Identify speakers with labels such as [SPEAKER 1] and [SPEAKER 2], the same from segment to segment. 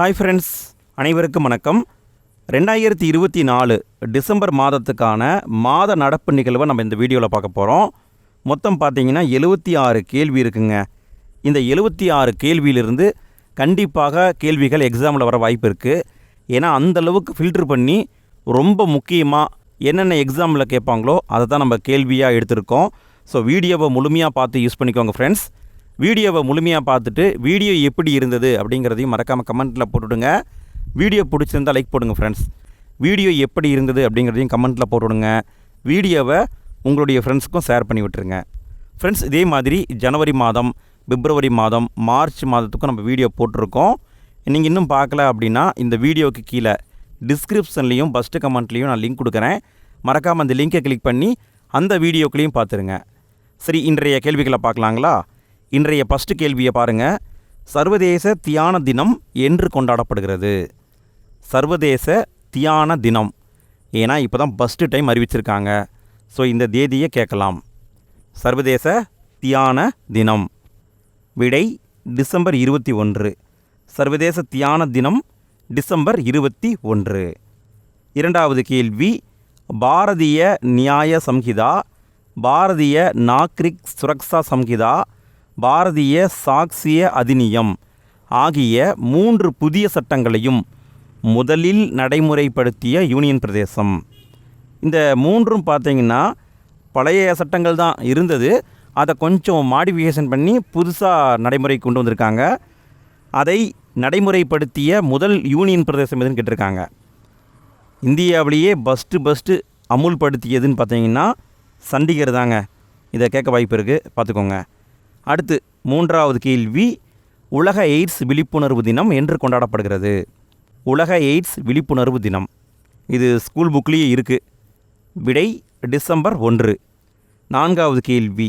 [SPEAKER 1] hi friends அனைவருக்கும் வணக்கம் ரெண்டாயிரத்தி இருபத்தி நாலு டிசம்பர் மாதத்துக்கான மாத நடப்பு நிகழ்வை நம்ம இந்த வீடியோவில் பார்க்க போகிறோம் மொத்தம் பார்த்திங்கன்னா எழுபத்தி ஆறு கேள்வி இருக்குங்க இந்த எழுபத்தி ஆறு கேள்வியிலிருந்து கண்டிப்பாக கேள்விகள் எக்ஸாமில் வர வாய்ப்பு இருக்குது ஏன்னா அந்தளவுக்கு ஃபில்ட்ரு பண்ணி ரொம்ப முக்கியமாக என்னென்ன எக்ஸாமில் கேட்பாங்களோ அதை தான் நம்ம கேள்வியாக எடுத்திருக்கோம் ஸோ வீடியோவை முழுமையாக பார்த்து யூஸ் பண்ணிக்கோங்க ஃப்ரெண்ட்ஸ் வீடியோவை முழுமையாக பார்த்துட்டு வீடியோ எப்படி இருந்தது அப்படிங்கிறதையும் மறக்காமல் கமெண்ட்டில் போட்டுவிடுங்க வீடியோ பிடிச்சிருந்தால் லைக் போடுங்க ஃப்ரெண்ட்ஸ் வீடியோ எப்படி இருந்தது அப்படிங்கிறதையும் கமெண்ட்டில் போட்டுவிடுங்க வீடியோவை உங்களுடைய ஃப்ரெண்ட்ஸுக்கும் ஷேர் பண்ணி விட்டுருங்க ஃப்ரெண்ட்ஸ் இதே மாதிரி ஜனவரி மாதம் பிப்ரவரி மாதம் மார்ச் மாதத்துக்கும் நம்ம வீடியோ போட்டிருக்கோம் நீங்கள் இன்னும் பார்க்கல அப்படின்னா இந்த வீடியோவுக்கு கீழே டிஸ்கிரிப்ஷன்லேயும் ஃபஸ்ட்டு கமெண்ட்லேயும் நான் லிங்க் கொடுக்குறேன் மறக்காமல் அந்த லிங்கை கிளிக் பண்ணி அந்த வீடியோக்குலேயும் பார்த்துருங்க சரி இன்றைய கேள்விகளை பார்க்கலாங்களா இன்றைய ஃபஸ்ட்டு கேள்வியை பாருங்கள் சர்வதேச தியான தினம் என்று கொண்டாடப்படுகிறது சர்வதேச தியான தினம் ஏன்னா இப்போ தான் ஃபஸ்ட்டு டைம் அறிவிச்சிருக்காங்க ஸோ இந்த தேதியை கேட்கலாம் சர்வதேச தியான தினம் விடை டிசம்பர் இருபத்தி ஒன்று சர்வதேச தியான தினம் டிசம்பர் இருபத்தி ஒன்று இரண்டாவது கேள்வி பாரதிய நியாய சம்ஹிதா பாரதிய நாக்ரிக் சுரக்ஷா சம்ஹிதா பாரதிய சாக்சிய அதிநியம் ஆகிய மூன்று புதிய சட்டங்களையும் முதலில் நடைமுறைப்படுத்திய யூனியன் பிரதேசம் இந்த மூன்றும் பார்த்தீங்கன்னா பழைய சட்டங்கள் தான் இருந்தது அதை கொஞ்சம் மாடிஃபிகேஷன் பண்ணி புதுசாக நடைமுறை கொண்டு வந்திருக்காங்க அதை நடைமுறைப்படுத்திய முதல் யூனியன் பிரதேசம் எதுன்னு கேட்டிருக்காங்க இந்தியாவிலேயே பஸ்ட்டு பஸ்ட்டு அமுல்படுத்தியதுன்னு பார்த்தீங்கன்னா சண்டிகர் தாங்க இதை கேட்க வாய்ப்பு இருக்குது பார்த்துக்கோங்க அடுத்து மூன்றாவது கேள்வி உலக எய்ட்ஸ் விழிப்புணர்வு தினம் என்று கொண்டாடப்படுகிறது உலக எய்ட்ஸ் விழிப்புணர்வு தினம் இது ஸ்கூல் புக்லேயே இருக்குது விடை டிசம்பர் ஒன்று நான்காவது கேள்வி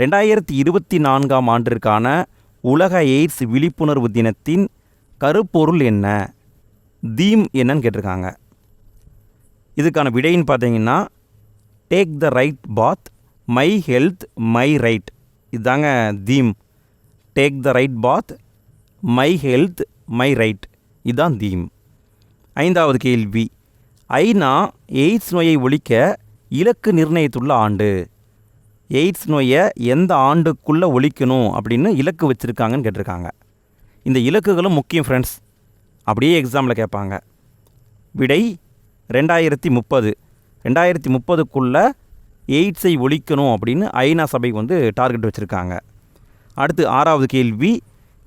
[SPEAKER 1] ரெண்டாயிரத்தி இருபத்தி நான்காம் ஆண்டிற்கான உலக எய்ட்ஸ் விழிப்புணர்வு தினத்தின் கருப்பொருள் என்ன தீம் என்னன்னு கேட்டிருக்காங்க இதுக்கான விடைன்னு பார்த்தீங்கன்னா take the right path my health my right இதுதாங்க theme take the right path my health my right இதுதான் தீம் ஐந்தாவது கேள்வி ஐநா எய்ட்ஸ் நோயை ஒழிக்க இலக்கு நிர்ணயித்துள்ள ஆண்டு எய்ட்ஸ் நோயை எந்த ஆண்டுக்குள்ளே ஒழிக்கணும் அப்படின்னு இலக்கு வச்சுருக்காங்கன்னு கேட்டிருக்காங்க இந்த இலக்குகளும் முக்கியம் ஃப்ரெண்ட்ஸ் அப்படியே எக்ஸாமில் கேட்பாங்க விடை ரெண்டாயிரத்தி முப்பது ரெண்டாயிரத்தி முப்பதுக்குள்ளே எய்ட்ஸை ஒழிக்கணும் அப்படின்னு ஐநா சபை வந்து டார்கெட் வச்சுருக்காங்க அடுத்து ஆறாவது கேள்வி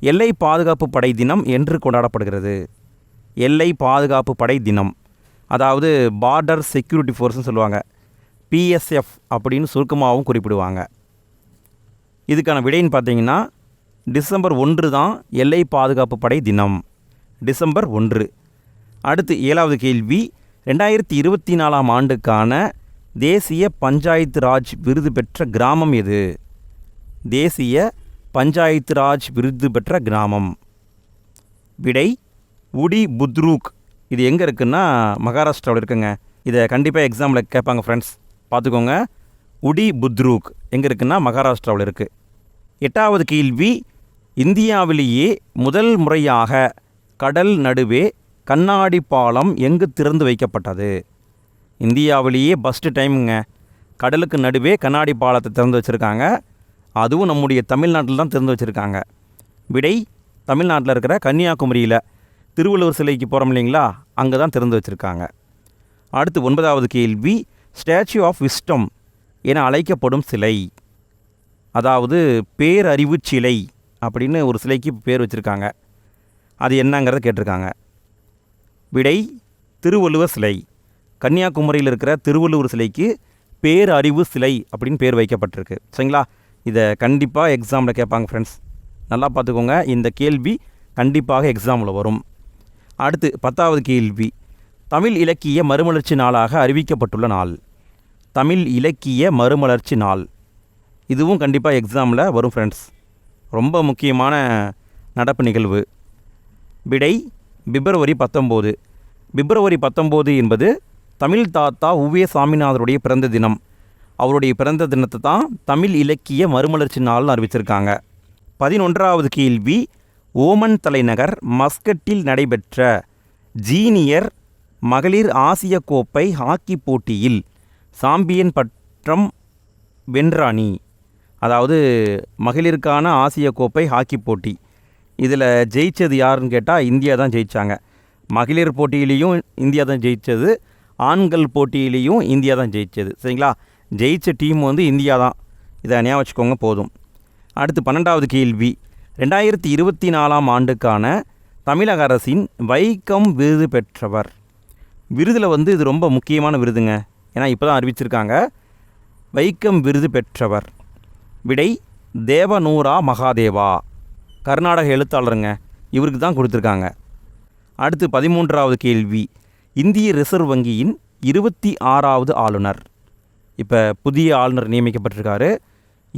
[SPEAKER 1] எல்லை பாதுகாப்பு படை தினம் என்று கொண்டாடப்படுகிறது எல்லை பாதுகாப்பு படை தினம் அதாவது பார்டர் செக்யூரிட்டி ஃபோர்ஸ்னு சொல்லுவாங்க பிஎஸ்எஃப் அப்படின்னு சுருக்கமாகவும் குறிப்பிடுவாங்க இதுக்கான விடைன்னு பார்த்தீங்கன்னா டிசம்பர் ஒன்று தான் எல்லை பாதுகாப்பு படை தினம் டிசம்பர் ஒன்று அடுத்து ஏழாவது கேள்வி ரெண்டாயிரத்தி இருபத்தி நாலாம் ஆண்டுக்கான தேசிய பஞ்சாயத்து ராஜ் விருது பெற்ற கிராமம் எது தேசிய பஞ்சாயத்து ராஜ் விருது பெற்ற கிராமம் விடை உடி புத்ரூக் இது எங்கே இருக்குன்னா மகாராஷ்டிராவில் இருக்குங்க இதை கண்டிப்பாக எக்ஸாமில் கேட்பாங்க ஃப்ரெண்ட்ஸ் பார்த்துக்கோங்க உடி புத்ரூக் எங்கே இருக்குன்னா மகாராஷ்டிராவில் இருக்குது எட்டாவது கேள்வி இந்தியாவிலேயே முதல் முறையாக கடல் நடுவே கண்ணாடி பாலம் எங்கு திறந்து வைக்கப்பட்டது இந்தியாவிலேயே பஸ்ட்டு டைமுங்க கடலுக்கு நடுவே கண்ணாடி பாலத்தை திறந்து வச்சுருக்காங்க அதுவும் நம்முடைய தமிழ்நாட்டில் தான் திறந்து வச்சுருக்காங்க விடை தமிழ்நாட்டில் இருக்கிற கன்னியாகுமரியில் திருவள்ளுவர் சிலைக்கு போகிறோம் இல்லைங்களா அங்கே தான் திறந்து வச்சுருக்காங்க அடுத்து ஒன்பதாவது கேள்வி ஸ்டாச்சு ஆஃப் விஸ்டம் என அழைக்கப்படும் சிலை அதாவது பேரறிவு சிலை அப்படின்னு ஒரு சிலைக்கு பேர் வச்சுருக்காங்க அது என்னங்கிறத கேட்டிருக்காங்க விடை திருவள்ளுவர் சிலை கன்னியாகுமரியில் இருக்கிற திருவள்ளுவர் சிலைக்கு பேரறிவு சிலை அப்படின்னு பேர் வைக்கப்பட்டிருக்கு சரிங்களா இதை கண்டிப்பாக எக்ஸாமில் கேட்பாங்க ஃப்ரெண்ட்ஸ் நல்லா பார்த்துக்கோங்க இந்த கேள்வி கண்டிப்பாக எக்ஸாமில் வரும் அடுத்து பத்தாவது கேள்வி தமிழ் இலக்கிய மறுமலர்ச்சி நாளாக அறிவிக்கப்பட்டுள்ள நாள் தமிழ் இலக்கிய மறுமலர்ச்சி நாள் இதுவும் கண்டிப்பாக எக்ஸாமில் வரும் ஃப்ரெண்ட்ஸ் ரொம்ப முக்கியமான நடப்பு நிகழ்வு விடை பிப்ரவரி பத்தொம்போது பிப்ரவரி பத்தொம்போது என்பது தமிழ் தாத்தா உவே சாமிநாதருடைய பிறந்த தினம் அவருடைய பிறந்த தினத்தை தான் தமிழ் இலக்கிய மறுமலர்ச்சி நாள்னு அறிவிச்சிருக்காங்க பதினொன்றாவது கேள்வி ஓமன் தலைநகர் மஸ்கட்டில் நடைபெற்ற ஜீனியர் மகளிர் ஆசிய கோப்பை ஹாக்கி போட்டியில் சாம்பியன் பட்டம் வென்றாணி அதாவது மகளிருக்கான ஆசிய கோப்பை ஹாக்கி போட்டி இதில் ஜெயித்தது யாருன்னு கேட்டால் இந்தியா தான் ஜெயித்தாங்க மகளிர் போட்டியிலையும் இந்தியா தான் ஜெயித்தது ஆண்கள் போட்டியிலையும் இந்தியா தான் ஜெயித்தது சரிங்களா ஜெயித்த டீம் வந்து இந்தியா தான் இதை அணியாக வச்சுக்கோங்க போதும் அடுத்து பன்னெண்டாவது கேள்வி ரெண்டாயிரத்தி இருபத்தி நாலாம் ஆண்டுக்கான தமிழக அரசின் வைக்கம் விருது பெற்றவர் விருதில் வந்து இது ரொம்ப முக்கியமான விருதுங்க ஏன்னா இப்போ தான் அறிவிச்சிருக்காங்க வைக்கம் விருது பெற்றவர் விடை தேவநூரா மகாதேவா கர்நாடக எழுத்தாளருங்க இவருக்கு தான் கொடுத்துருக்காங்க அடுத்து பதிமூன்றாவது கேள்வி இந்திய ரிசர்வ் வங்கியின் இருபத்தி ஆறாவது ஆளுநர் இப்போ புதிய ஆளுநர் நியமிக்கப்பட்டிருக்காரு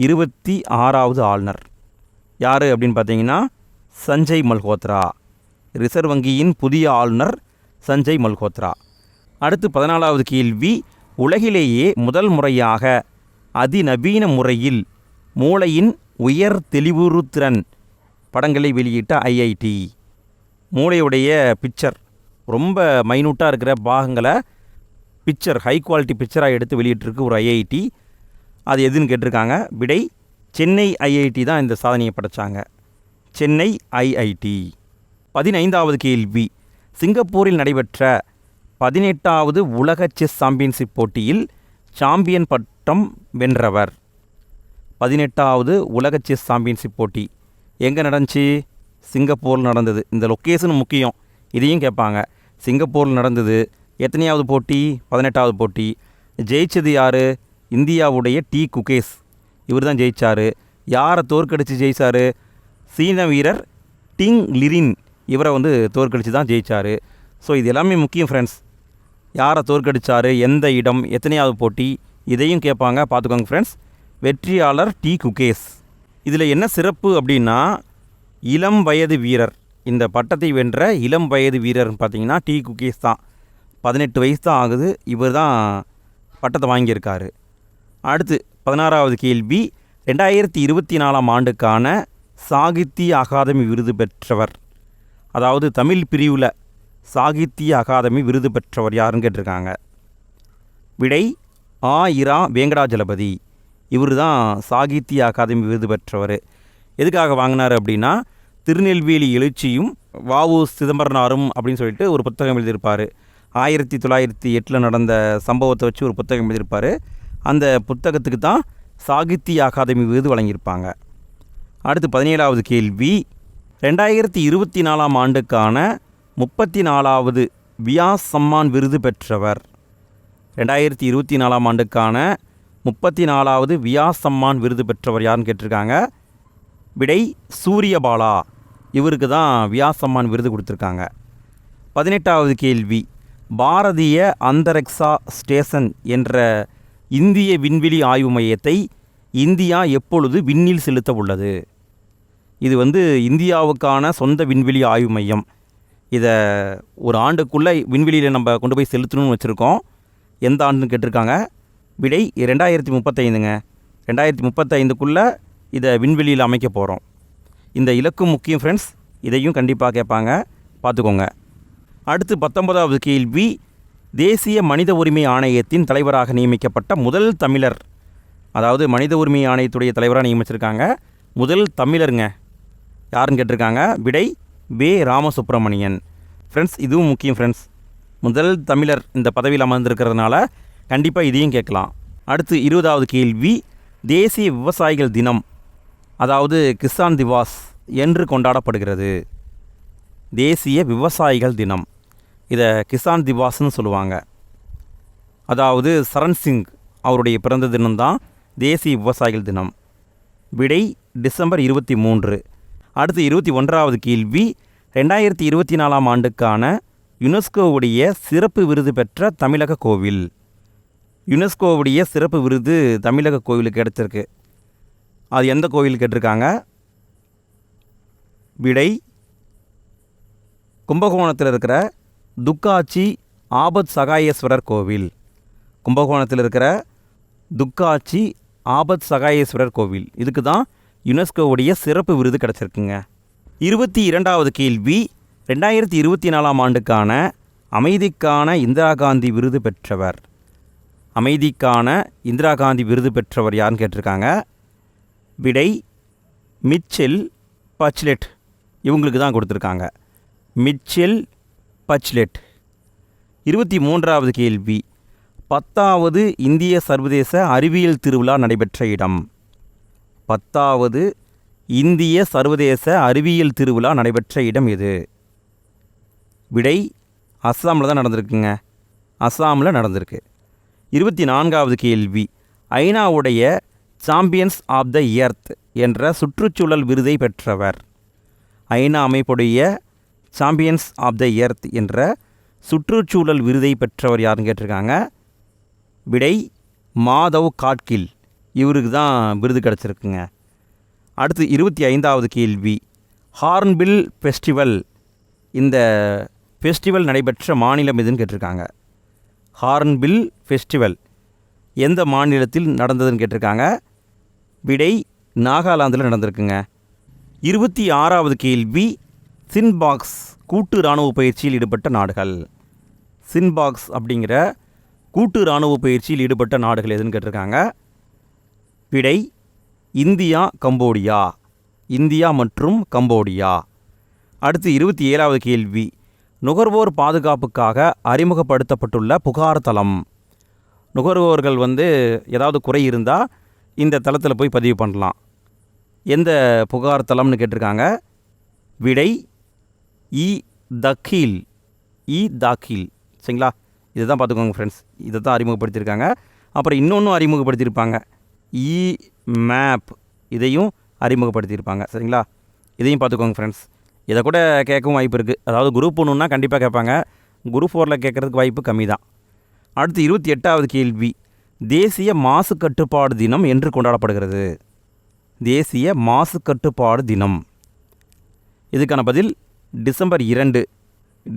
[SPEAKER 1] இருபத்தி ஆறாவது ஆளுநர் யார் அப்படின்னு பார்த்தீங்கன்னா சஞ்சய் மல்ஹோத்ரா ரிசர்வ் வங்கியின் புதிய ஆளுநர் சஞ்சய் மல்ஹோத்ரா அடுத்து பதினாலாவது கேள்வி உலகிலேயே முதல் முறையாக அதிநவீன முறையில் மூளையின் உயர் தெளிவுறுத்திறன் படங்களை வெளியிட்ட ஐஐடி மூளையுடைய பிக்சர் ரொம்ப மைனூட்டாக இருக்கிற பாகங்களை பிக்சர் ஹை குவாலிட்டி பிக்சராக எடுத்து வெளியிட்டிருக்கு ஒரு ஐஐடி அது எதுன்னு கேட்டிருக்காங்க விடை சென்னை ஐஐடி தான் இந்த சாதனையை படைத்தாங்க சென்னை ஐஐடி பதினைந்தாவது கேள்வி சிங்கப்பூரில் நடைபெற்ற பதினெட்டாவது உலக செஸ் சாம்பியன்ஷிப் போட்டியில் சாம்பியன் பட்டம் வென்றவர் பதினெட்டாவது உலக செஸ் சாம்பியன்ஷிப் போட்டி எங்கே நடந்துச்சு சிங்கப்பூரில் நடந்தது இந்த லொக்கேஷன் முக்கியம் இதையும் கேட்பாங்க சிங்கப்பூரில் நடந்தது எத்தனையாவது போட்டி பதினெட்டாவது போட்டி ஜெயித்தது யார் இந்தியாவுடைய டி குகேஸ் இவர் தான் ஜெயித்தார் யாரை தோற்கடித்து ஜெயித்தார் சீன வீரர் டிங் லிரின் இவரை வந்து தோற்கடித்து தான் ஜெயித்தார் ஸோ இது எல்லாமே முக்கியம் ஃப்ரெண்ட்ஸ் யாரை தோற்கடித்தார் எந்த இடம் எத்தனையாவது போட்டி இதையும் கேட்பாங்க பார்த்துக்கோங்க ஃப்ரெண்ட்ஸ் வெற்றியாளர் டி குகேஸ் இதில் என்ன சிறப்பு அப்படின்னா இளம் வயது வீரர் இந்த பட்டத்தை வென்ற இளம் வயது வீரர்னு பார்த்தீங்கன்னா டி குக்கீஸ் தான் பதினெட்டு வயசு தான் ஆகுது இவர் தான் பட்டத்தை வாங்கியிருக்காரு அடுத்து பதினாறாவது கேள்வி ரெண்டாயிரத்தி இருபத்தி நாலாம் ஆண்டுக்கான சாகித்ய அகாதமி விருது பெற்றவர் அதாவது தமிழ் பிரிவில் சாகித்ய அகாதமி விருது பெற்றவர் யாருன்னு கேட்டிருக்காங்க விடை ஆ இரா வேங்கடாஜலபதி இவர் தான் சாகித்ய அகாதமி விருது பெற்றவர் எதுக்காக வாங்கினார் அப்படின்னா திருநெல்வேலி எழுச்சியும் வாவு சிதம்பரனாரும் அப்படின்னு சொல்லிட்டு ஒரு புத்தகம் எழுதியிருப்பார் ஆயிரத்தி தொள்ளாயிரத்தி எட்டில் நடந்த சம்பவத்தை வச்சு ஒரு புத்தகம் எழுதியிருப்பார் அந்த புத்தகத்துக்கு தான் சாகித்ய அகாதமி விருது வழங்கியிருப்பாங்க அடுத்து பதினேழாவது கேள்வி ரெண்டாயிரத்தி இருபத்தி நாலாம் ஆண்டுக்கான முப்பத்தி நாலாவது வியாஸ் சம்மான் விருது பெற்றவர் ரெண்டாயிரத்தி இருபத்தி நாலாம் ஆண்டுக்கான முப்பத்தி நாலாவது வியாஸ் சம்மான் விருது பெற்றவர் யாருன்னு கேட்டிருக்காங்க விடை சூரியபாலா இவருக்கு தான் வியாசம்மான் விருது கொடுத்துருக்காங்க பதினெட்டாவது கேள்வி பாரதிய அந்தரிக்ஷா ஸ்டேஷன் என்ற இந்திய விண்வெளி ஆய்வு மையத்தை இந்தியா எப்பொழுது விண்ணில் செலுத்த உள்ளது இது வந்து இந்தியாவுக்கான சொந்த விண்வெளி ஆய்வு மையம் இதை ஒரு ஆண்டுக்குள்ளே விண்வெளியில் நம்ம கொண்டு போய் செலுத்தணும்னு வச்சுருக்கோம் எந்த ஆண்டுன்னு கேட்டிருக்காங்க விடை ரெண்டாயிரத்தி முப்பத்தைந்துங்க ரெண்டாயிரத்தி முப்பத்தைந்துக்குள்ளே இதை விண்வெளியில் அமைக்க போகிறோம் இந்த இலக்கும் முக்கியம் ஃப்ரெண்ட்ஸ் இதையும் கண்டிப்பாக கேட்பாங்க பார்த்துக்கோங்க அடுத்து பத்தொன்பதாவது கேள்வி தேசிய மனித உரிமை ஆணையத்தின் தலைவராக நியமிக்கப்பட்ட முதல் தமிழர் அதாவது மனித உரிமை ஆணையத்துடைய தலைவராக நியமிச்சிருக்காங்க முதல் தமிழருங்க யாருன்னு கேட்டிருக்காங்க விடை வே ராமசுப்ரமணியன் ஃப்ரெண்ட்ஸ் இதுவும் முக்கியம் ஃப்ரெண்ட்ஸ் முதல் தமிழர் இந்த பதவியில் அமர்ந்திருக்கிறதுனால கண்டிப்பாக இதையும் கேட்கலாம் அடுத்து இருபதாவது கேள்வி தேசிய விவசாயிகள் தினம் அதாவது கிசான் திவாஸ் என்று கொண்டாடப்படுகிறது தேசிய விவசாயிகள் தினம் இதை கிசான் திவாஸ்னு சொல்லுவாங்க அதாவது சரண் சிங் அவருடைய பிறந்த தினம்தான் தேசிய விவசாயிகள் தினம் விடை டிசம்பர் இருபத்தி மூன்று அடுத்து இருபத்தி ஒன்றாவது கேள்வி ரெண்டாயிரத்தி இருபத்தி நாலாம் ஆண்டுக்கான யுனெஸ்கோவுடைய சிறப்பு விருது பெற்ற தமிழக கோவில் யுனெஸ்கோவுடைய சிறப்பு விருது தமிழக கோவிலுக்கு கிடச்சிருக்கு அது எந்த கோயில் கேட்டிருக்காங்க விடை கும்பகோணத்தில் இருக்கிற துக்காட்சி ஆபத் சகாயேஸ்வரர் கோவில் கும்பகோணத்தில் இருக்கிற துக்காட்சி ஆபத் சகாயேஸ்வரர் கோவில் இதுக்கு தான் யுனெஸ்கோவுடைய சிறப்பு விருது கிடச்சிருக்குங்க இருபத்தி இரண்டாவது கேள்வி ரெண்டாயிரத்தி இருபத்தி நாலாம் ஆண்டுக்கான அமைதிக்கான இந்திரா காந்தி விருது பெற்றவர் அமைதிக்கான இந்திரா காந்தி விருது பெற்றவர் யாருன்னு கேட்டிருக்காங்க விடை மிச்செல் பச்லெட் இவங்களுக்கு தான் கொடுத்துருக்காங்க மிச்செல் பச்லெட் இருபத்தி மூன்றாவது கேள்வி பத்தாவது இந்திய சர்வதேச அறிவியல் திருவிழா நடைபெற்ற இடம் பத்தாவது இந்திய சர்வதேச அறிவியல் திருவிழா நடைபெற்ற இடம் எது விடை அஸ்ஸாமில் தான் நடந்திருக்குங்க அஸ்ஸாமில் நடந்திருக்கு இருபத்தி நான்காவது கேள்வி ஐநாவுடைய சாம்பியன்ஸ் ஆஃப் த எர்த் என்ற சுற்றுச்சூழல் விருதை பெற்றவர் ஐநா அமைப்புடைய சாம்பியன்ஸ் ஆஃப் த எர்த் என்ற சுற்றுச்சூழல் விருதை பெற்றவர் யாருன்னு கேட்டிருக்காங்க விடை மாதவ் காட்கில் இவருக்கு தான் விருது கிடச்சிருக்குங்க அடுத்து இருபத்தி ஐந்தாவது கேள்வி ஹார்ன்பில் ஃபெஸ்டிவல் இந்த ஃபெஸ்டிவல் நடைபெற்ற மாநிலம் எதுன்னு கேட்டிருக்காங்க ஹார்ன்பில் ஃபெஸ்டிவல் எந்த மாநிலத்தில் நடந்ததுன்னு கேட்டிருக்காங்க விடை நாகாலாந்தில் நடந்திருக்குங்க இருபத்தி ஆறாவது கேள்வி சின்பாக்ஸ் கூட்டு இராணுவ பயிற்சியில் ஈடுபட்ட நாடுகள் சின்பாக்ஸ் அப்படிங்கிற கூட்டு இராணுவ பயிற்சியில் ஈடுபட்ட நாடுகள் எதுன்னு கேட்டிருக்காங்க விடை இந்தியா கம்போடியா இந்தியா மற்றும் கம்போடியா அடுத்து இருபத்தி ஏழாவது கேள்வி நுகர்வோர் பாதுகாப்புக்காக அறிமுகப்படுத்தப்பட்டுள்ள புகார் தளம் நுகர்வோர்கள் வந்து ஏதாவது குறை இருந்தால் இந்த தளத்தில் போய் பதிவு பண்ணலாம் எந்த புகார் தளம்னு கேட்டிருக்காங்க விடை இ தக்கீல் இ தாக்கீல் சரிங்களா இதை தான் பார்த்துக்கோங்க ஃப்ரெண்ட்ஸ் இதை தான் அறிமுகப்படுத்தியிருக்காங்க அப்புறம் இன்னொன்றும் அறிமுகப்படுத்தியிருப்பாங்க இ மேப் இதையும் அறிமுகப்படுத்தியிருப்பாங்க சரிங்களா இதையும் பார்த்துக்கோங்க ஃப்ரெண்ட்ஸ் இதை கூட கேட்கவும் வாய்ப்பு இருக்குது அதாவது குரூப் ஒன்றுன்னா கண்டிப்பாக கேட்பாங்க குரூப் ஃபோரில் கேட்குறதுக்கு வாய்ப்பு கம்மி தான் அடுத்து இருபத்தி எட்டாவது கேள்வி தேசிய மாசு கட்டுப்பாடு தினம் என்று கொண்டாடப்படுகிறது தேசிய மாசு கட்டுப்பாடு தினம் இதுக்கான பதில் டிசம்பர் இரண்டு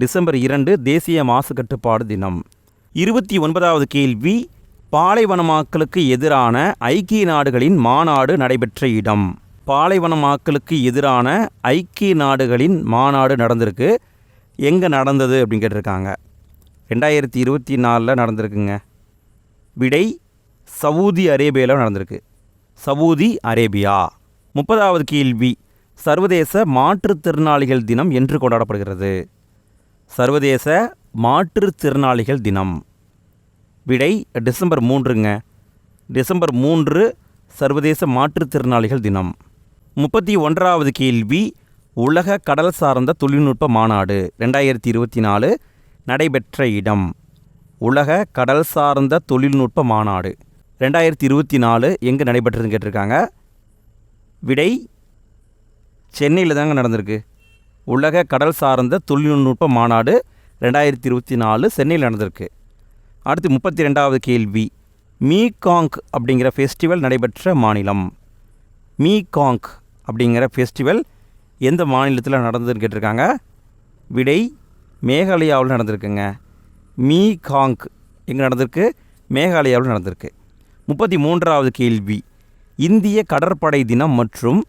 [SPEAKER 1] டிசம்பர் இரண்டு தேசிய மாசு கட்டுப்பாடு தினம் இருபத்தி ஒன்பதாவது கேள்வி பாலைவனமாக்கலுக்கு எதிரான ஐக்கிய நாடுகளின் மாநாடு நடைபெற்ற இடம் பாலைவனமாக்கலுக்கு எதிரான ஐக்கிய நாடுகளின் மாநாடு நடந்திருக்கு எங்கே நடந்தது அப்படின்னு கேட்டிருக்காங்க ரெண்டாயிரத்தி இருபத்தி நாலில் நடந்திருக்குங்க விடை சவூதி அரேபியாவில் நடந்திருக்கு சவூதி அரேபியா முப்பதாவது கேள்வி சர்வதேச மாற்றுத்திறனாளிகள் தினம் என்று கொண்டாடப்படுகிறது சர்வதேச மாற்றுத்திறனாளிகள் தினம் விடை டிசம்பர் மூன்றுங்க டிசம்பர் மூன்று சர்வதேச மாற்றுத்திறனாளிகள் தினம் முப்பத்தி ஒன்றாவது கேள்வி உலக கடல் சார்ந்த தொழில்நுட்ப மாநாடு ரெண்டாயிரத்தி இருபத்தி நாலு நடைபெற்ற இடம் உலக கடல் சார்ந்த தொழில்நுட்ப மாநாடு ரெண்டாயிரத்தி இருபத்தி நாலு எங்கே நடைபெற்றதுன்னு கேட்டிருக்காங்க விடை சென்னையில் தாங்க நடந்திருக்கு உலக கடல் சார்ந்த தொழில்நுட்ப மாநாடு ரெண்டாயிரத்தி இருபத்தி நாலு சென்னையில் நடந்திருக்கு அடுத்து முப்பத்தி ரெண்டாவது கேள்வி மீகாங்க் அப்படிங்கிற ஃபெஸ்டிவல் நடைபெற்ற மாநிலம் மீகாங்க் அப்படிங்கிற ஃபெஸ்டிவல் எந்த மாநிலத்தில் நடந்ததுன்னு கேட்டிருக்காங்க விடை மேகாலயாவில் நடந்திருக்குங்க மீ காங் எங்கே நடந்திருக்கு மேகாலயாவில் நடந்திருக்கு முப்பத்தி மூன்றாவது கேள்வி இந்திய கடற்படை தினம் மற்றும்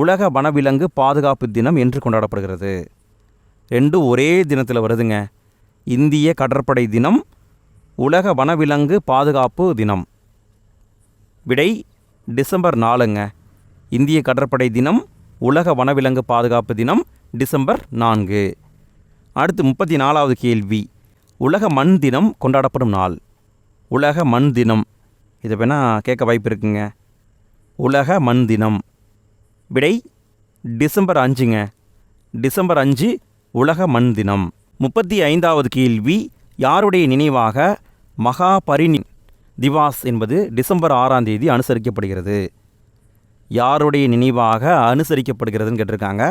[SPEAKER 1] உலக வனவிலங்கு பாதுகாப்பு தினம் என்று கொண்டாடப்படுகிறது ரெண்டும் ஒரே தினத்தில் வருதுங்க இந்திய கடற்படை தினம் உலக வனவிலங்கு பாதுகாப்பு தினம் விடை டிசம்பர் நாலுங்க இந்திய கடற்படை தினம் உலக வனவிலங்கு பாதுகாப்பு தினம் டிசம்பர் நான்கு அடுத்து முப்பத்தி நாலாவது கேள்வி உலக மண் தினம் கொண்டாடப்படும் நாள் உலக மண் தினம் இது வேணால் கேட்க வாய்ப்பு இருக்குங்க உலக மண் தினம் விடை டிசம்பர் அஞ்சுங்க டிசம்பர் அஞ்சு உலக மண் தினம் முப்பத்தி ஐந்தாவது கேள்வி யாருடைய நினைவாக மகாபரிணி திவாஸ் என்பது டிசம்பர் ஆறாம் தேதி அனுசரிக்கப்படுகிறது யாருடைய நினைவாக அனுசரிக்கப்படுகிறதுன்னு கேட்டிருக்காங்க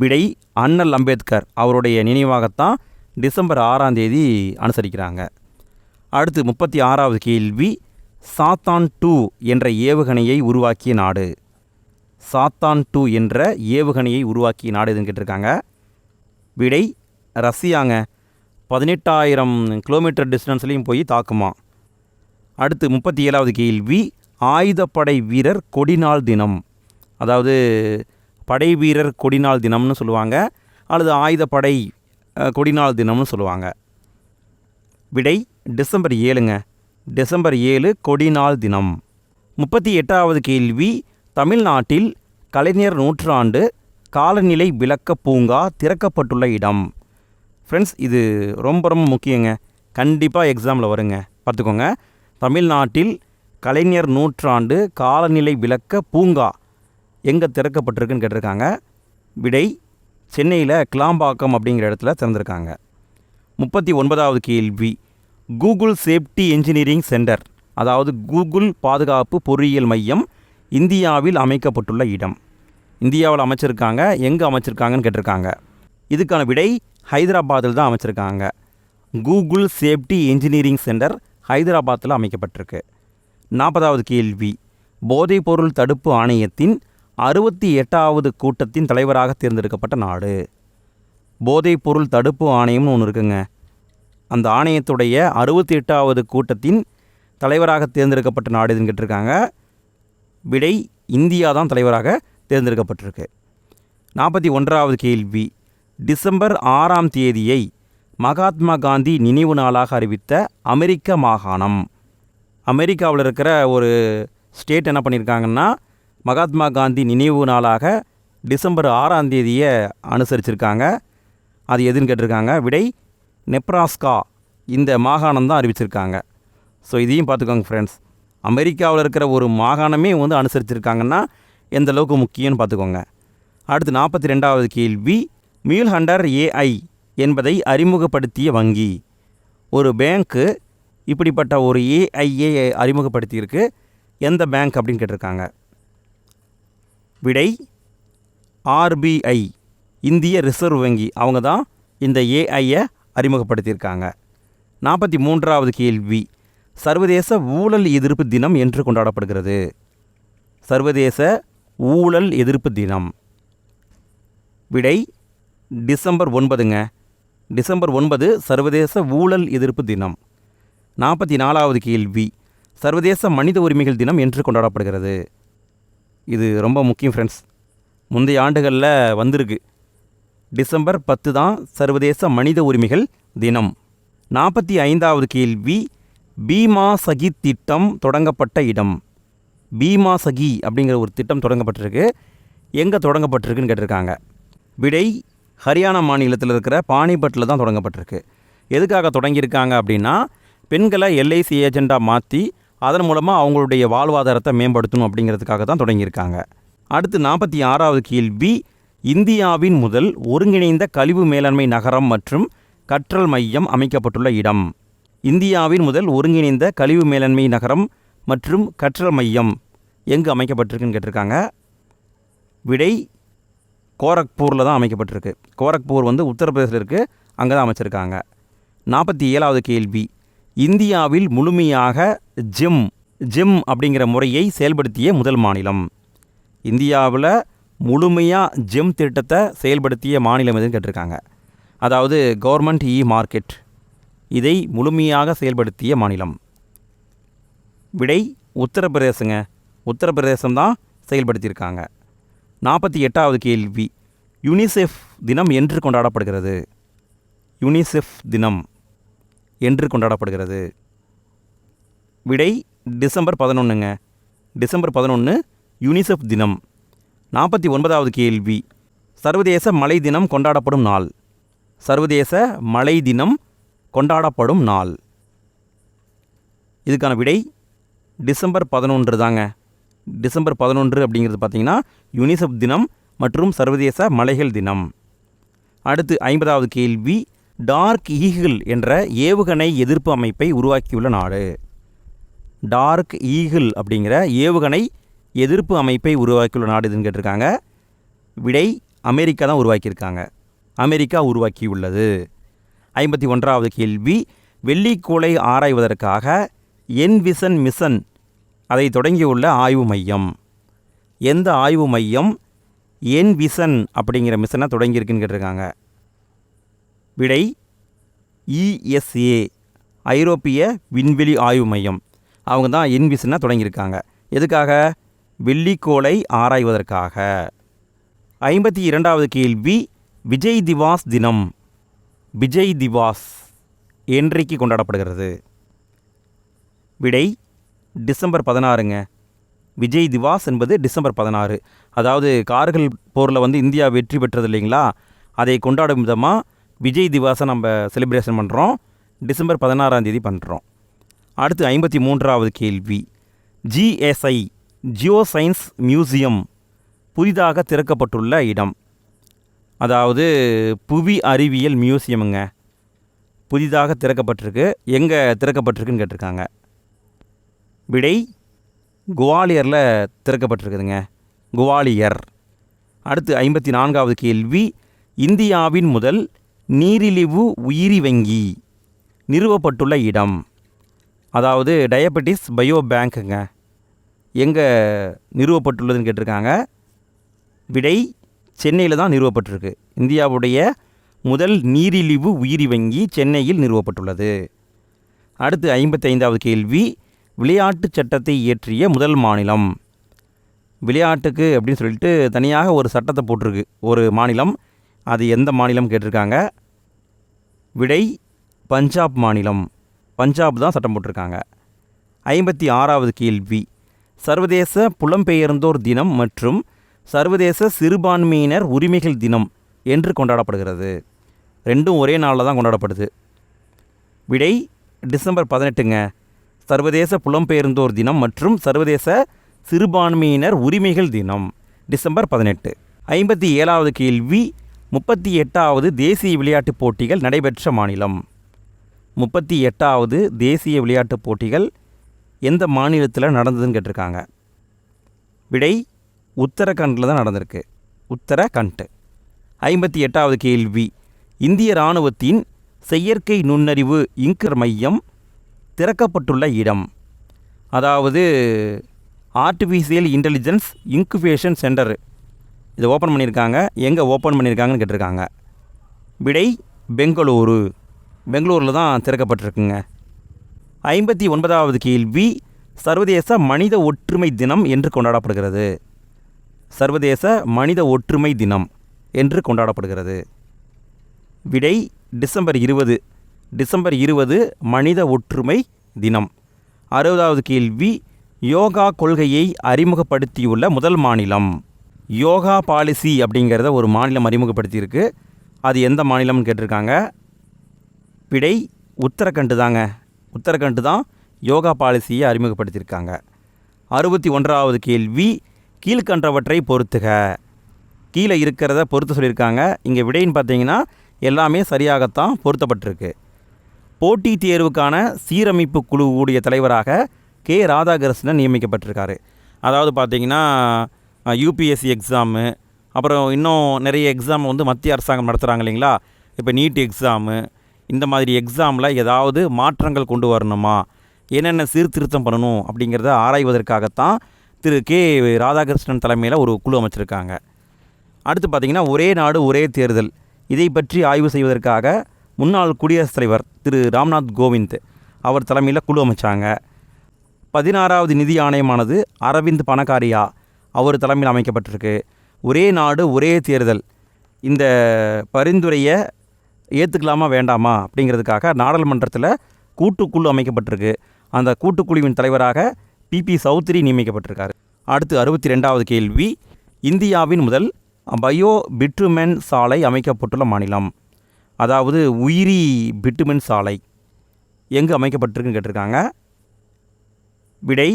[SPEAKER 1] விடை அண்ணல் அம்பேத்கர் அவருடைய நினைவாகத்தான் டிசம்பர் ஆறாம் தேதி அனுசரிக்கிறாங்க அடுத்து முப்பத்தி ஆறாவது கேள்வி சாத்தான் டூ என்ற ஏவுகணையை உருவாக்கிய நாடு சாத்தான் டூ என்ற ஏவுகணையை உருவாக்கிய நாடு எதுன்னு கேட்டிருக்காங்க விடை ரஷ்யாங்க பதினெட்டாயிரம் கிலோமீட்டர் டிஸ்டன்ஸ்லேயும் போய் தாக்குமா அடுத்து முப்பத்தி ஏழாவது கேள்வி ஆயுதப்படை வீரர் கொடிநாள் தினம் அதாவது படை வீரர் கொடிநாள் தினம்னு சொல்லுவாங்க அல்லது ஆயுதப்படை கொடிநாள் தினம்னு சொல்லுவாங்க விடை டிசம்பர் ஏழுங்க டிசம்பர் ஏழு கொடிநாள் தினம் முப்பத்தி எட்டாவது கேள்வி தமிழ்நாட்டில் கலைஞர் நூற்றாண்டு காலநிலை விளக்க பூங்கா திறக்கப்பட்டுள்ள இடம் ஃப்ரெண்ட்ஸ் இது ரொம்ப ரொம்ப முக்கியங்க கண்டிப்பாக எக்ஸாமில் வருங்க பார்த்துக்கோங்க தமிழ்நாட்டில் கலைஞர் நூற்றாண்டு காலநிலை விளக்க பூங்கா எங்கே திறக்கப்பட்டிருக்குன்னு கேட்டிருக்காங்க விடை சென்னையில் கிளாம்பாக்கம் அப்படிங்கிற இடத்துல திறந்திருக்காங்க முப்பத்தி ஒன்பதாவது கேள்வி கூகுள் சேஃப்டி இன்ஜினியரிங் சென்டர் அதாவது கூகுள் பாதுகாப்பு பொறியியல் மையம் இந்தியாவில் அமைக்கப்பட்டுள்ள இடம் இந்தியாவில் அமைச்சிருக்காங்க எங்கே அமைச்சிருக்காங்கன்னு கேட்டிருக்காங்க இதுக்கான விடை ஹைதராபாத்தில் தான் அமைச்சிருக்காங்க கூகுள் சேஃப்டி இன்ஜினியரிங் சென்டர் ஹைதராபாத்தில் அமைக்கப்பட்டிருக்கு நாற்பதாவது கேள்வி போதைப்பொருள் தடுப்பு ஆணையத்தின் அறுபத்தி எட்டாவது கூட்டத்தின் தலைவராக தேர்ந்தெடுக்கப்பட்ட நாடு போதைப்பொருள் தடுப்பு ஆணையம்னு ஒன்று இருக்குங்க அந்த ஆணையத்துடைய அறுபத்தி எட்டாவது கூட்டத்தின் தலைவராக தேர்ந்தெடுக்கப்பட்ட நாடு இதுன்னு கேட்டிருக்காங்க விடை இந்தியா தான் தலைவராக தேர்ந்தெடுக்கப்பட்டிருக்கு நாற்பத்தி ஒன்றாவது கேள்வி டிசம்பர் ஆறாம் தேதியை மகாத்மா காந்தி நினைவு நாளாக அறிவித்த அமெரிக்க மாகாணம் அமெரிக்காவில் இருக்கிற ஒரு ஸ்டேட் என்ன பண்ணியிருக்காங்கன்னா மகாத்மா காந்தி நினைவு நாளாக டிசம்பர் ஆறாம் தேதியை அனுசரிச்சிருக்காங்க அது எதுன்னு கேட்டிருக்காங்க விடை நெப்ராஸ்கா இந்த மாகாணம் தான் அறிவிச்சிருக்காங்க ஸோ இதையும் பார்த்துக்கோங்க ஃப்ரெண்ட்ஸ் அமெரிக்காவில் இருக்கிற ஒரு மாகாணமே வந்து அனுசரிச்சிருக்காங்கன்னா எந்த அளவுக்கு முக்கியம்னு பார்த்துக்கோங்க அடுத்து நாற்பத்தி ரெண்டாவது கேள்வி மியூல் ஹண்டர் ஏஐ என்பதை அறிமுகப்படுத்திய வங்கி ஒரு பேங்க்கு இப்படிப்பட்ட ஒரு ஏஐஏ அறிமுகப்படுத்தியிருக்கு எந்த பேங்க் அப்படின்னு கேட்டிருக்காங்க விடை ஆர்பிஐ இந்திய ரிசர்வ் வங்கி அவங்க தான் இந்த ஏஐயை அறிமுகப்படுத்தியிருக்காங்க நாற்பத்தி மூன்றாவது கேள்வி சர்வதேச ஊழல் எதிர்ப்பு தினம் என்று கொண்டாடப்படுகிறது சர்வதேச ஊழல் எதிர்ப்பு தினம் விடை டிசம்பர் ஒன்பதுங்க டிசம்பர் ஒன்பது சர்வதேச ஊழல் எதிர்ப்பு தினம் நாற்பத்தி நாலாவது கேள்வி சர்வதேச மனித உரிமைகள் தினம் என்று கொண்டாடப்படுகிறது இது ரொம்ப முக்கியம் ஃப்ரெண்ட்ஸ் முந்தைய ஆண்டுகளில் வந்திருக்கு டிசம்பர் பத்து தான் சர்வதேச மனித உரிமைகள் தினம் நாற்பத்தி ஐந்தாவது கேள்வி பீமா சகி திட்டம் தொடங்கப்பட்ட இடம் பீமா சகி அப்படிங்கிற ஒரு திட்டம் தொடங்கப்பட்டிருக்கு எங்கே தொடங்கப்பட்டிருக்குன்னு கேட்டிருக்காங்க விடை ஹரியானா மாநிலத்தில் இருக்கிற பானிபட்டில் தான் தொடங்கப்பட்டிருக்கு எதுக்காக தொடங்கியிருக்காங்க அப்படின்னா பெண்களை எல்ஐசி ஏஜெண்டாக மாற்றி அதன் மூலமாக அவங்களுடைய வாழ்வாதாரத்தை மேம்படுத்தணும் அப்படிங்கிறதுக்காக தான் தொடங்கியிருக்காங்க அடுத்து நாற்பத்தி ஆறாவது கேள்வி இந்தியாவின் முதல் ஒருங்கிணைந்த கழிவு மேலாண்மை நகரம் மற்றும் கற்றல் மையம் அமைக்கப்பட்டுள்ள இடம் இந்தியாவின் முதல் ஒருங்கிணைந்த கழிவு மேலாண்மை நகரம் மற்றும் கற்றல் மையம் எங்கு அமைக்கப்பட்டிருக்குன்னு கேட்டிருக்காங்க விடை கோரக்பூரில் தான் அமைக்கப்பட்டிருக்கு கோரக்பூர் வந்து உத்தரப்பிரதேசில் இருக்குது அங்கே தான் அமைச்சிருக்காங்க நாற்பத்தி ஏழாவது கேள்வி இந்தியாவில் முழுமையாக ஜிம் ஜிம் அப்படிங்கிற முறையை செயல்படுத்திய முதல் மாநிலம் இந்தியாவில் முழுமையாக ஜிம் திட்டத்தை செயல்படுத்திய மாநிலம் எதுன்னு கேட்டிருக்காங்க அதாவது கவர்மெண்ட் இ மார்க்கெட் இதை முழுமையாக செயல்படுத்திய மாநிலம் விடை உத்தரப்பிரதேசங்க உத்தரப்பிரதேசம் தான் செயல்படுத்தியிருக்காங்க நாற்பத்தி எட்டாவது கேள்வி யுனிசெஃப் தினம் என்று கொண்டாடப்படுகிறது யுனிசெஃப் தினம் என்று கொண்டாடப்படுகிறது விடை டிசம்பர் பதினொன்றுங்க டிசம்பர் பதினொன்று யூனிசெஃப் தினம் நாற்பத்தி ஒன்பதாவது கேள்வி சர்வதேச மலை தினம் கொண்டாடப்படும் நாள் சர்வதேச மலை தினம் கொண்டாடப்படும் நாள் இதுக்கான விடை டிசம்பர் பதினொன்று தாங்க டிசம்பர் பதினொன்று அப்படிங்கிறது பார்த்திங்கன்னா யூனிசெஃப் தினம் மற்றும் சர்வதேச மலைகள் தினம் அடுத்து ஐம்பதாவது கேள்வி டார்க் ஈகிள் என்ற ஏவுகணை எதிர்ப்பு அமைப்பை உருவாக்கியுள்ள நாடு டார்க் ஈகிள் அப்படிங்கிற ஏவுகணை எதிர்ப்பு அமைப்பை உருவாக்கியுள்ள நாடு இதுன்னு கேட்டிருக்காங்க விடை அமெரிக்கா தான் உருவாக்கியிருக்காங்க அமெரிக்கா உருவாக்கியுள்ளது ஐம்பத்தி ஒன்றாவது கேள்வி வெள்ளிக்கோளை ஆராய்வதற்காக என்விசன் மிஷன் அதை தொடங்கியுள்ள ஆய்வு மையம் எந்த ஆய்வு மையம் என்விசன் அப்படிங்கிற மிஷனை தொடங்கியிருக்குன்னு கேட்டிருக்காங்க விடை இஎஸ்ஏ ஐரோப்பிய விண்வெளி ஆய்வு மையம் அவங்க தான் இன்விசனை தொடங்கியிருக்காங்க எதுக்காக வெள்ளிக்கோளை ஆராய்வதற்காக ஐம்பத்தி இரண்டாவது கேள்வி விஜய் திவாஸ் தினம் விஜய் திவாஸ் என்றைக்கு கொண்டாடப்படுகிறது விடை டிசம்பர் பதினாறுங்க விஜய் திவாஸ் என்பது டிசம்பர் பதினாறு அதாவது கார்கள் போரில் வந்து இந்தியா வெற்றி பெற்றது இல்லைங்களா அதை கொண்டாடும் விதமாக விஜய் திவாசை நம்ம செலிப்ரேஷன் பண்ணுறோம் டிசம்பர் பதினாறாம் தேதி பண்ணுறோம் அடுத்து ஐம்பத்தி மூன்றாவது கேள்வி ஜிஎஸ்ஐ ஜியோ சயின்ஸ் மியூசியம் புதிதாக திறக்கப்பட்டுள்ள இடம் அதாவது புவி அறிவியல் மியூசியமுங்க புதிதாக திறக்கப்பட்டிருக்கு எங்கே திறக்கப்பட்டிருக்குன்னு கேட்டிருக்காங்க விடை குவாலியரில் திறக்கப்பட்டிருக்குதுங்க குவாலியர் அடுத்து ஐம்பத்தி நான்காவது கேள்வி இந்தியாவின் முதல் நீரிழிவு உயிரி வங்கி நிறுவப்பட்டுள்ள இடம் அதாவது டயபெட்டிஸ் பயோ பேங்க்குங்க எங்கே நிறுவப்பட்டுள்ளதுன்னு கேட்டிருக்காங்க விடை சென்னையில் தான் நிறுவப்பட்டிருக்கு இந்தியாவுடைய முதல் நீரிழிவு உயிரி வங்கி சென்னையில் நிறுவப்பட்டுள்ளது அடுத்து ஐம்பத்தைந்தாவது கேள்வி விளையாட்டு சட்டத்தை இயற்றிய முதல் மாநிலம் விளையாட்டுக்கு அப்படின்னு சொல்லிட்டு தனியாக ஒரு சட்டத்தை போட்டிருக்கு ஒரு மாநிலம் அது எந்த மாநிலம் கேட்டிருக்காங்க விடை பஞ்சாப் மாநிலம் பஞ்சாப் தான் சட்டம் போட்டிருக்காங்க ஐம்பத்தி ஆறாவது கேள்வி சர்வதேச புலம்பெயர்ந்தோர் தினம் மற்றும் சர்வதேச சிறுபான்மையினர் உரிமைகள் தினம் என்று கொண்டாடப்படுகிறது ரெண்டும் ஒரே நாளில் தான் கொண்டாடப்படுது விடை டிசம்பர் பதினெட்டுங்க சர்வதேச புலம்பெயர்ந்தோர் தினம் மற்றும் சர்வதேச சிறுபான்மையினர் உரிமைகள் தினம் டிசம்பர் பதினெட்டு ஐம்பத்தி ஏழாவது கேள்வி முப்பத்தி எட்டாவது தேசிய விளையாட்டுப் போட்டிகள் நடைபெற்ற மாநிலம் முப்பத்தி எட்டாவது தேசிய விளையாட்டுப் போட்டிகள் எந்த மாநிலத்தில் நடந்ததுன்னு கேட்டிருக்காங்க விடை உத்தரகண்டில் தான் நடந்திருக்கு உத்தரகண்ட் ஐம்பத்தி எட்டாவது கேள்வி இந்திய இராணுவத்தின் செயற்கை நுண்ணறிவு இங்கர் மையம் திறக்கப்பட்டுள்ள இடம் அதாவது ஆர்டிஃபிஷியல் இன்டெலிஜென்ஸ் இன்குபேஷன் சென்டரு இதை ஓப்பன் பண்ணியிருக்காங்க எங்கே ஓப்பன் பண்ணியிருக்காங்கன்னு கேட்டிருக்காங்க விடை பெங்களூரு பெங்களூரில் தான் திறக்கப்பட்டிருக்குங்க ஐம்பத்தி ஒன்பதாவது கேள்வி சர்வதேச மனித ஒற்றுமை தினம் என்று கொண்டாடப்படுகிறது சர்வதேச மனித ஒற்றுமை தினம் என்று கொண்டாடப்படுகிறது விடை டிசம்பர் இருபது டிசம்பர் இருபது மனித ஒற்றுமை தினம் அறுபதாவது கேள்வி யோகா கொள்கையை அறிமுகப்படுத்தியுள்ள முதல் மாநிலம் யோகா பாலிசி அப்படிங்கிறத ஒரு மாநிலம் அறிமுகப்படுத்தியிருக்கு அது எந்த மாநிலம்னு கேட்டிருக்காங்க பிடை உத்தரகண்டு தாங்க உத்தரகண்டு தான் யோகா பாலிசியை அறிமுகப்படுத்தியிருக்காங்க அறுபத்தி ஒன்றாவது கேள்வி கீழ்கண்டவற்றை பொறுத்துக கீழே இருக்கிறத பொறுத்து சொல்லியிருக்காங்க இங்கே விடைன்னு பார்த்தீங்கன்னா எல்லாமே சரியாகத்தான் பொருத்தப்பட்டிருக்கு போட்டித் தேர்வுக்கான சீரமைப்பு குழு ஊடிய தலைவராக கே ராதாகிருஷ்ணன் நியமிக்கப்பட்டிருக்காரு அதாவது பார்த்திங்கன்னா யூபிஎஸ்சி எக்ஸாமு அப்புறம் இன்னும் நிறைய எக்ஸாம் வந்து மத்திய அரசாங்கம் நடத்துகிறாங்க இல்லைங்களா இப்போ நீட் எக்ஸாமு இந்த மாதிரி எக்ஸாமில் ஏதாவது மாற்றங்கள் கொண்டு வரணுமா என்னென்ன சீர்திருத்தம் பண்ணணும் அப்படிங்கிறத ஆராய்வதற்காகத்தான் திரு கே ராதாகிருஷ்ணன் தலைமையில் ஒரு குழு அமைச்சிருக்காங்க அடுத்து பார்த்திங்கன்னா ஒரே நாடு ஒரே தேர்தல் இதை பற்றி ஆய்வு செய்வதற்காக முன்னாள் குடியரசுத் தலைவர் திரு ராம்நாத் கோவிந்த் அவர் தலைமையில் குழு அமைச்சாங்க பதினாறாவது நிதி ஆணையமானது அரவிந்த் பணக்காரியா அவர் தலைமையில் அமைக்கப்பட்டிருக்கு ஒரே நாடு ஒரே தேர்தல் இந்த பரிந்துரையை ஏற்றுக்கலாமா வேண்டாமா அப்படிங்கிறதுக்காக நாடாளுமன்றத்தில் கூட்டுக்குழு அமைக்கப்பட்டிருக்கு அந்த கூட்டுக்குழுவின் தலைவராக பிபி சௌத்ரி நியமிக்கப்பட்டிருக்காரு அடுத்து அறுபத்தி ரெண்டாவது கேள்வி இந்தியாவின் முதல் பயோ பிட்ருமென் சாலை அமைக்கப்பட்டுள்ள மாநிலம் அதாவது உயிரி பிட்டுமென் சாலை எங்கே அமைக்கப்பட்டிருக்குன்னு கேட்டிருக்காங்க விடை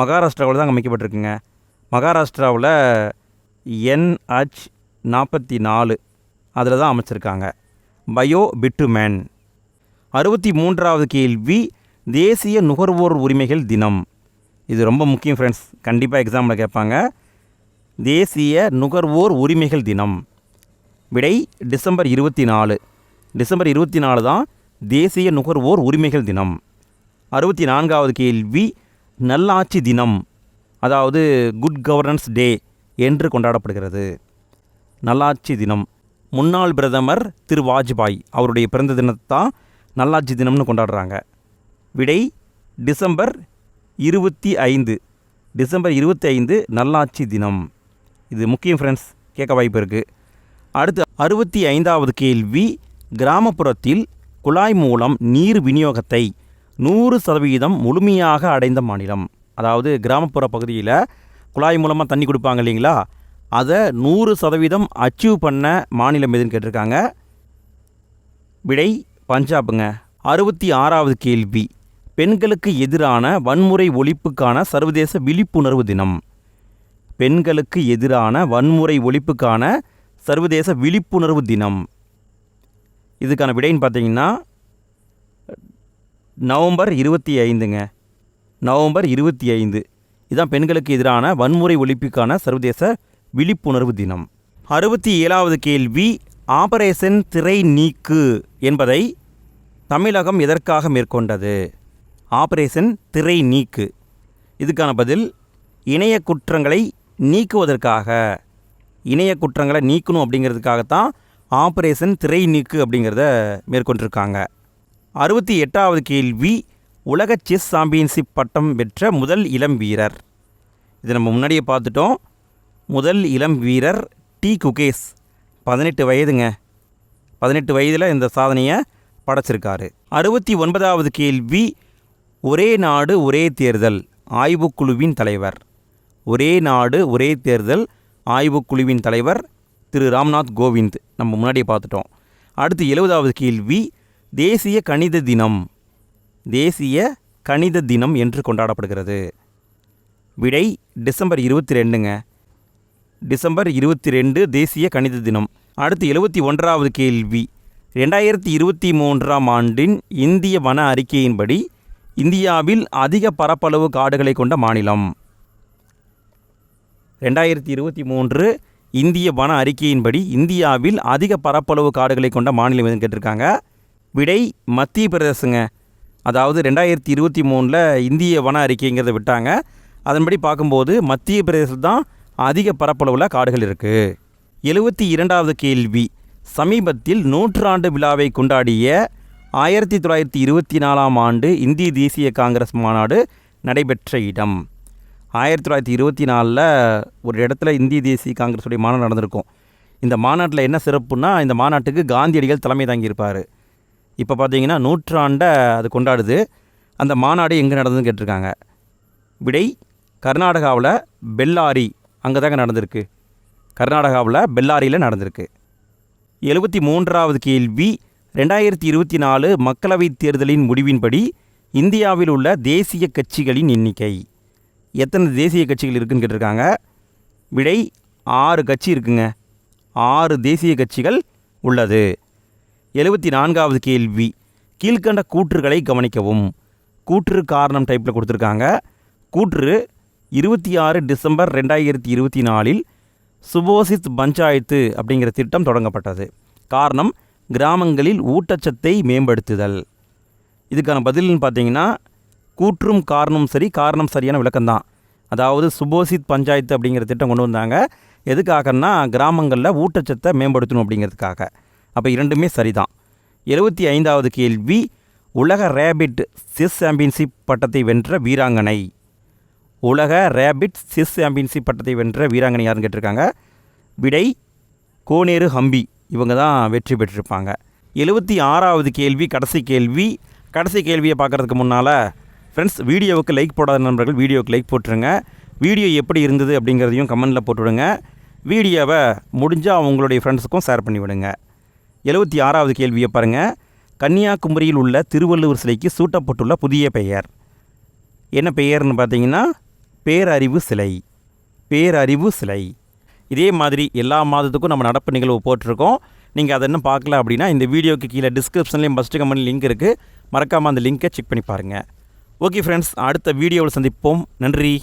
[SPEAKER 1] மகாராஷ்டிராவில் தான் அமைக்கப்பட்டிருக்குங்க மகாராஷ்டிராவில் என்ஹச் நாற்பத்தி நாலு அதில் தான் அமைச்சிருக்காங்க பயோ பிட்டுமேன் அறுபத்தி மூன்றாவது கேள்வி தேசிய நுகர்வோர் உரிமைகள் தினம் இது ரொம்ப முக்கியம் ஃப்ரெண்ட்ஸ் கண்டிப்பாக எக்ஸாமில் கேட்பாங்க தேசிய நுகர்வோர் உரிமைகள் தினம் விடை டிசம்பர் இருபத்தி நாலு டிசம்பர் இருபத்தி நாலு தான் தேசிய நுகர்வோர் உரிமைகள் தினம் அறுபத்தி நான்காவது கேள்வி நல்லாட்சி தினம் அதாவது குட் கவர்னன்ஸ் டே என்று கொண்டாடப்படுகிறது நல்லாட்சி தினம் முன்னாள் பிரதமர் திரு வாஜ்பாய் அவருடைய பிறந்த தினத்தான் நல்லாட்சி தினம்னு கொண்டாடுறாங்க விடை டிசம்பர் இருபத்தி ஐந்து டிசம்பர் இருபத்தி ஐந்து நல்லாட்சி தினம் இது முக்கியம் ஃப்ரெண்ட்ஸ் கேட்க வாய்ப்பு இருக்குது அடுத்து அறுபத்தி ஐந்தாவது கேள்வி கிராமப்புறத்தில் குழாய் மூலம் நீர் விநியோகத்தை நூறு சதவீதம் முழுமையாக அடைந்த மாநிலம் அதாவது கிராமப்புற பகுதியில் குழாய் மூலமாக தண்ணி கொடுப்பாங்க இல்லைங்களா அதை நூறு சதவீதம் அச்சீவ் பண்ண மாநிலம் எதுன்னு கேட்டிருக்காங்க விடை பஞ்சாபுங்க அறுபத்தி ஆறாவது கேள்வி பெண்களுக்கு எதிரான வன்முறை ஒழிப்புக்கான சர்வதேச விழிப்புணர்வு தினம் பெண்களுக்கு எதிரான வன்முறை ஒழிப்புக்கான சர்வதேச விழிப்புணர்வு தினம் இதுக்கான விடைன்னு பார்த்தீங்கன்னா நவம்பர் இருபத்தி ஐந்துங்க நவம்பர் இருபத்தி ஐந்து இதுதான் பெண்களுக்கு எதிரான வன்முறை ஒழிப்புக்கான சர்வதேச விழிப்புணர்வு தினம் அறுபத்தி ஏழாவது கேள்வி ஆபரேஷன் திரை நீக்கு என்பதை தமிழகம் எதற்காக மேற்கொண்டது ஆபரேஷன் திரை நீக்கு இதுக்கான பதில் இணைய குற்றங்களை நீக்குவதற்காக இணைய குற்றங்களை நீக்கணும் அப்படிங்கிறதுக்காகத்தான் ஆபரேஷன் திரை நீக்கு அப்படிங்கிறத மேற்கொண்டிருக்காங்க அறுபத்தி எட்டாவது கேள்வி உலக செஸ் சாம்பியன்ஷிப் பட்டம் பெற்ற முதல் இளம் வீரர் இது நம்ம முன்னாடியே பார்த்துட்டோம் முதல் இளம் வீரர் டி குகேஸ் பதினெட்டு வயதுங்க பதினெட்டு வயதில் இந்த சாதனையை படைச்சிருக்காரு அறுபத்தி ஒன்பதாவது கேள்வி ஒரே நாடு ஒரே தேர்தல் ஆய்வுக்குழுவின் தலைவர் ஒரே நாடு ஒரே தேர்தல் ஆய்வுக்குழுவின் தலைவர் திரு ராம்நாத் கோவிந்த் நம்ம முன்னாடியே பார்த்துட்டோம் அடுத்து எழுபதாவது கேள்வி தேசிய கணித தினம் தேசிய கணித தினம் என்று கொண்டாடப்படுகிறது விடை டிசம்பர் இருபத்தி ரெண்டுங்க டிசம்பர் இருபத்தி ரெண்டு தேசிய கணித தினம் அடுத்து எழுபத்தி ஒன்றாவது கேள்வி ரெண்டாயிரத்தி இருபத்தி மூன்றாம் ஆண்டின் இந்திய வன அறிக்கையின்படி இந்தியாவில் அதிக பரப்பளவு காடுகளை கொண்ட மாநிலம் ரெண்டாயிரத்தி இருபத்தி மூன்று இந்திய வன அறிக்கையின்படி இந்தியாவில் அதிக பரப்பளவு காடுகளை கொண்ட மாநிலம் எதுன்னு கேட்டிருக்காங்க விடை மத்திய பிரதேசங்க அதாவது ரெண்டாயிரத்தி இருபத்தி மூணில் இந்திய வன அறிக்கைங்கிறத விட்டாங்க அதன்படி பார்க்கும்போது மத்திய பிரதேசத்தில் தான் அதிக பரப்பளவில் காடுகள் இருக்குது எழுபத்தி இரண்டாவது கேள்வி சமீபத்தில் நூற்றாண்டு விழாவை கொண்டாடிய ஆயிரத்தி தொள்ளாயிரத்தி இருபத்தி நாலாம் ஆண்டு இந்திய தேசிய காங்கிரஸ் மாநாடு நடைபெற்ற இடம் ஆயிரத்தி தொள்ளாயிரத்தி இருபத்தி நாலில் ஒரு இடத்துல இந்திய தேசிய காங்கிரஸுடைய மாநாடு நடந்திருக்கும் இந்த மாநாட்டில் என்ன சிறப்புன்னா இந்த மாநாட்டுக்கு காந்தியடிகள் தலைமை தாங்கியிருப்பார் இப்போ பார்த்தீங்கன்னா நூற்றாண்டை அது கொண்டாடுது அந்த மாநாடு எங்கே நடந்ததுன்னு கேட்டிருக்காங்க விடை கர்நாடகாவில் பெல்லாரி அங்கே தாங்க நடந்திருக்கு கர்நாடகாவில் பெல்லாரியில் நடந்திருக்கு எழுபத்தி மூன்றாவது கேள்வி ரெண்டாயிரத்தி இருபத்தி நாலு மக்களவைத் தேர்தலின் முடிவின்படி இந்தியாவில் உள்ள தேசிய கட்சிகளின் எண்ணிக்கை எத்தனை தேசிய கட்சிகள் இருக்குன்னு கேட்டிருக்காங்க விடை ஆறு கட்சி இருக்குங்க ஆறு தேசிய கட்சிகள் உள்ளது எழுபத்தி நான்காவது கேள்வி கீழ்கண்ட கூற்றுகளை கவனிக்கவும் கூற்று காரணம் டைப்பில் கொடுத்துருக்காங்க கூற்று இருபத்தி ஆறு டிசம்பர் ரெண்டாயிரத்தி இருபத்தி நாலில் சுபோசித் பஞ்சாயத்து அப்படிங்கிற திட்டம் தொடங்கப்பட்டது காரணம் கிராமங்களில் ஊட்டச்சத்தை மேம்படுத்துதல் இதுக்கான பதில்னு பார்த்தீங்கன்னா கூற்றும் காரணம் சரி காரணம் சரியான விளக்கம்தான் அதாவது சுபோசித் பஞ்சாயத்து அப்படிங்கிற திட்டம் கொண்டு வந்தாங்க எதுக்காகன்னா கிராமங்களில் ஊட்டச்சத்தை மேம்படுத்தணும் அப்படிங்கிறதுக்காக அப்போ இரண்டுமே சரிதான் எழுபத்தி ஐந்தாவது கேள்வி உலக ரேபிட் சிஸ் சாம்பியன்ஷிப் பட்டத்தை வென்ற வீராங்கனை உலக ரேபிட் சிஸ் சாம்பியன்ஷிப் பட்டத்தை வென்ற வீராங்கனை யாருன்னு கேட்டிருக்காங்க விடை கோனேரு ஹம்பி இவங்க தான் வெற்றி பெற்றிருப்பாங்க எழுபத்தி ஆறாவது கேள்வி கடைசி கேள்வி கடைசி கேள்வியை பார்க்குறதுக்கு முன்னால் ஃப்ரெண்ட்ஸ் வீடியோவுக்கு லைக் போடாத நண்பர்கள் வீடியோவுக்கு லைக் போட்டுருங்க வீடியோ எப்படி இருந்தது அப்படிங்கிறதையும் கமெண்டில் போட்டுவிடுங்க வீடியோவை முடிஞ்சால் உங்களுடைய ஃப்ரெண்ட்ஸுக்கும் ஷேர் பண்ணிவிடுங்க எழுபத்தி ஆறாவது கேள்வியை பாருங்கள் கன்னியாகுமரியில் உள்ள திருவள்ளுவர் சிலைக்கு சூட்டப்பட்டுள்ள புதிய பெயர் என்ன பெயர்னு பார்த்தீங்கன்னா பேரறிவு சிலை பேரறிவு சிலை இதே மாதிரி எல்லா மாதத்துக்கும் நம்ம நடப்பு நிகழ்வு போட்டிருக்கோம் நீங்கள் அதை என்ன பார்க்கல அப்படின்னா இந்த வீடியோக்கு கீழே டிஸ்கிரிப்ஷன்லேயும் ஃபஸ்ட்டு கம்பெனி லிங்க் இருக்குது மறக்காமல் அந்த லிங்க்கை செக் பண்ணி பாருங்கள் ஓகே ஃப்ரெண்ட்ஸ் அடுத்த வீடியோவில் சந்திப்போம் நன்றி